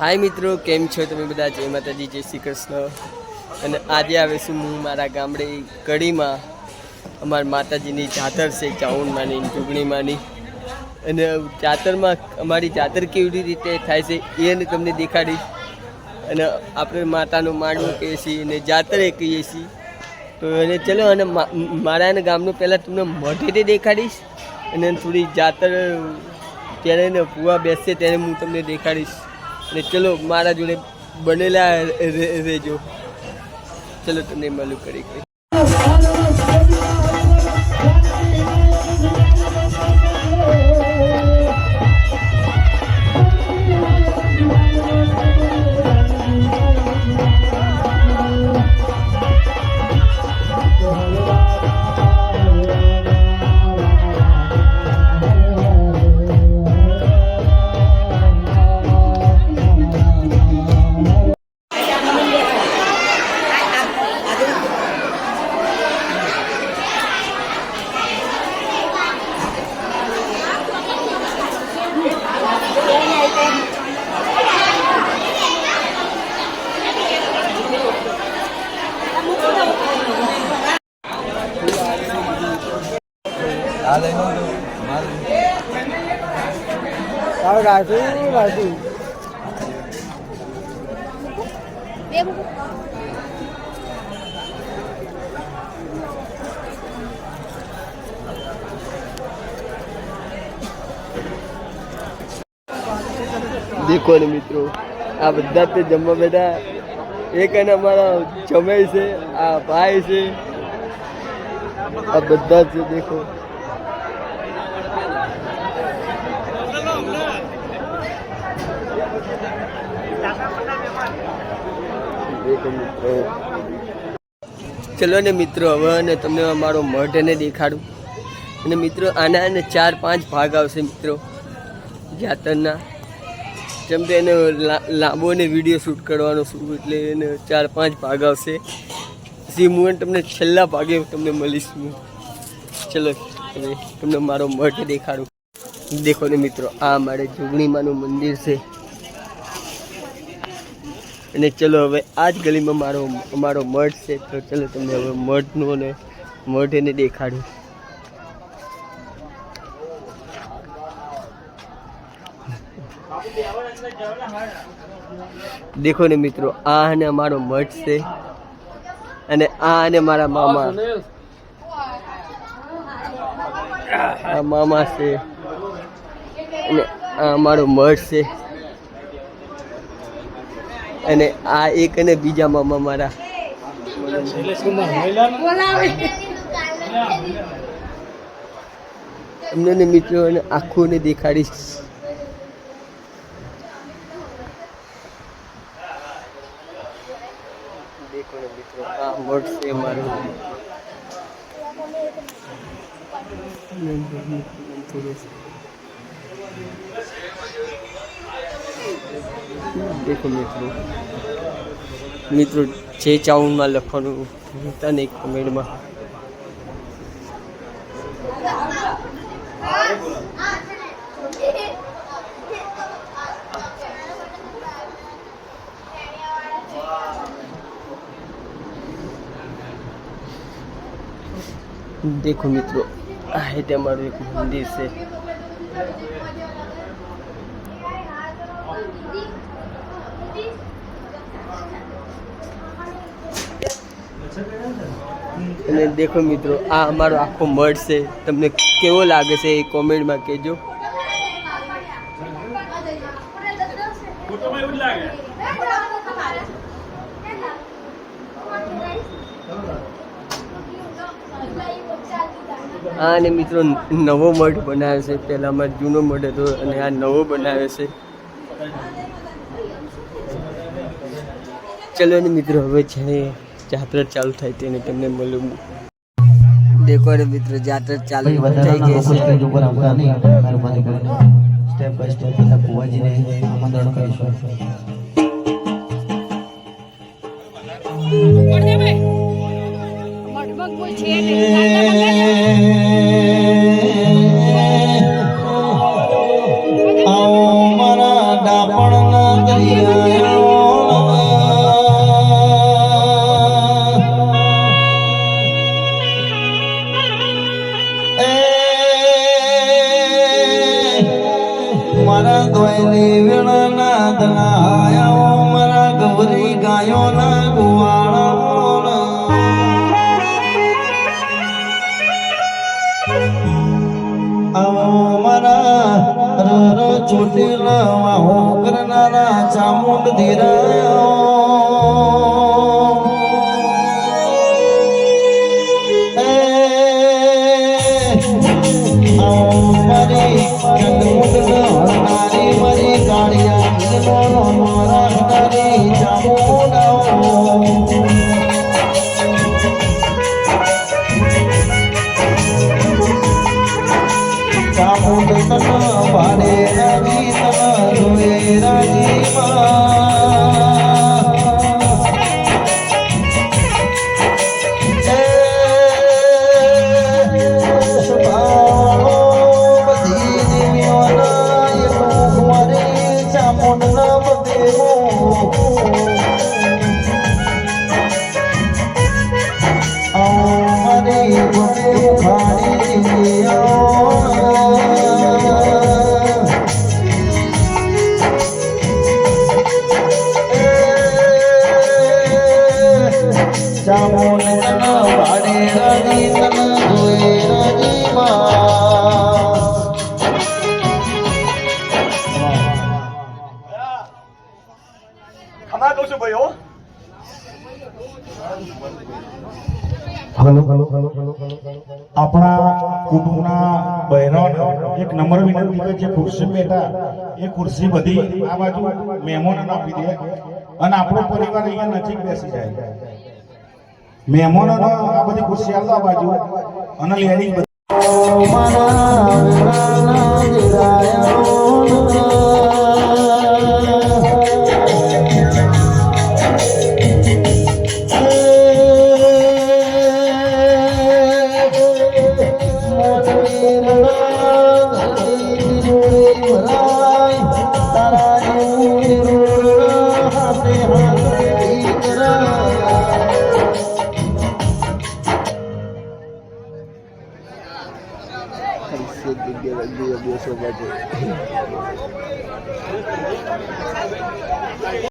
હાય મિત્રો, કેમ છો તમે બધા? જય માતાજી, જય શ્રી કૃષ્ણ. અને આજે આવીશું હું મારા ગામડે કડીમાં. અમારા માતાજીની જાતર છે ચાઉનમાંની ચૂંટણીમાંની. અને જાતરમાં અમારી જાતર કેવી રીતે થાય છે એને તમને દેખાડીશ. અને આપણે માતાનું માંડવું કહીએ છીએ અને જાતર કહીએ છીએ. તો એને ચલો, અને મારા એના ગામનું પહેલાં તમને મોઢેથી દેખાડીશ. અને થોડી જાતર, ત્યારે એને ભૂવા બેસશે, ત્યારે હું તમને દેખાડીશ. અને ચલો મારા જોડે બનેલા રહેજો ચલો તમને મળું કરી કરી દેખો ને મિત્રો આ બધા જ તે જમવા બેઠા એક અને અમારા જમાઈ છે આ ભાઈ છે આ બધા જ છે દેખો દેખો મિત્રો ચલો ને મિત્રો, હવે અને તમને મારો મઢને દેખાડું. અને મિત્રો, આના અને ચાર પાંચ ભાગ આવશે મિત્રો, જાતરના. જેમ કે એને લાંબો ને વીડિયો શૂટ કરવાનો છું એટલે એને ચાર પાંચ ભાગ આવશે. પછી હું તમને છેલ્લા ભાગે તમને મળીશ હું. ચલો તમને મારો મઠ દેખાડું. દેખો ને મિત્રો, આ મારે જોગણીમાનું મંદિર છે. અને ચલો હવે આ જ ગલીમાં મારો અમારો મઠ છે, તો ચલો તમને હવે મઠનું અને મઠ એને દેખાડું. દેખો ને મિત્રો, આ અને અમારો મઠ છે અને આ અને મારા મામા. આ મામા છે અને આ અમારો મઠ છે. અને આ એક અને બીજા મામા મારા. અમને મિત્રો અને આખું દેખાડીશ. મારું. દેખો મિત્રો. મિત્રો, જે ચાઉનમાં લખવાનું ભૂલતા નહીં કમેન્ટમાં. દેખો મિત્રો, આ એ અમારું એક મંદિર છે. અને દેખો મિત્રો, આ અમારો આખો મઠ છે. તમને કેવો લાગે છે એ કોમેન્ટમાં કહેજો. આ અને મિત્રો, નવો મઠ બનાવ્યો છે. પહેલાં અમારે જૂનો મઢ હતો અને આ નવો બનાવ્યો છે. ચલો ને મિત્રો, હવે છે જાત્રા ચાલુ થાય તેને તમને મળ્યું દેખો રે મિત્રો જાત્રા ચાલુ થઈ ગઈ છે. ઉપર આવતા નહીં. મહેરબાની કરીને સ્ટેપ બાય સ્ટેપ બધા કુવાજીને આમંત્રણ કરીશું. મઢમાં કોઈ છે નહીં. মদিনা કહું છું ભાઈ હો આપણા કુટુંબના બહેનોને એક નંબર વિનંતી કે જે ખુરશી બેઠા, એ ખુરશી બધી આ બાજુ મહેમાનોને આપી દે અને આપણો પરિવાર અહીંયા નજીક બેસી જાય. મહેમાનોને આ બધી ખુરશી આવતા બાજુ અને લેડીઝ બધી दिवस